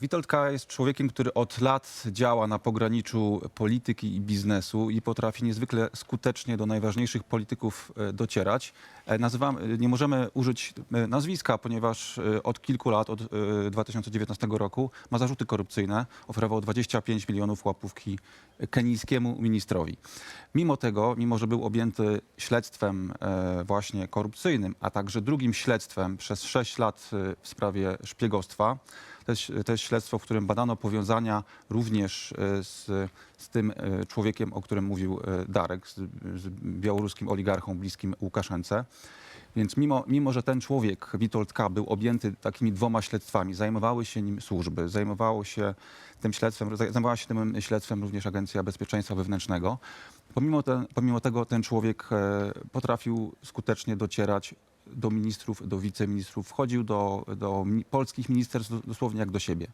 Witold K. jest człowiekiem, który od lat działa na pograniczu polityki i biznesu i potrafi niezwykle skutecznie do najważniejszych polityków e, docierać. E, Nazywam, e, nie możemy użyć nazwiska, ponieważ od kilku lat, od e, 2019 roku ma zarzuty korupcyjne. Oferował 25 milionów łapówki kenijskiemu ministrowi. Mimo tego, mimo że był objęty śledztwem właśnie korupcyjnym, a także drugim śledztwem przez 6 lat w sprawie szpiegostwa, to jest, to jest śledztwo, w którym badano powiązania również e, z, z tym e, człowiekiem, o którym mówił e, Darek, z, z białoruskim oligarchą bliskim Łukaszence. Więc mimo, mimo, że ten człowiek, Witold K., był objęty takimi dwoma śledztwami, zajmowały się nim służby, zajmowało się tym śledztwem, zajmowała się tym śledztwem również Agencja Bezpieczeństwa Wewnętrznego. Pomimo, pomimo tego ten człowiek potrafił skutecznie docierać do ministrów, do wiceministrów, wchodził do, do polskich ministerstw dosłownie jak do siebie.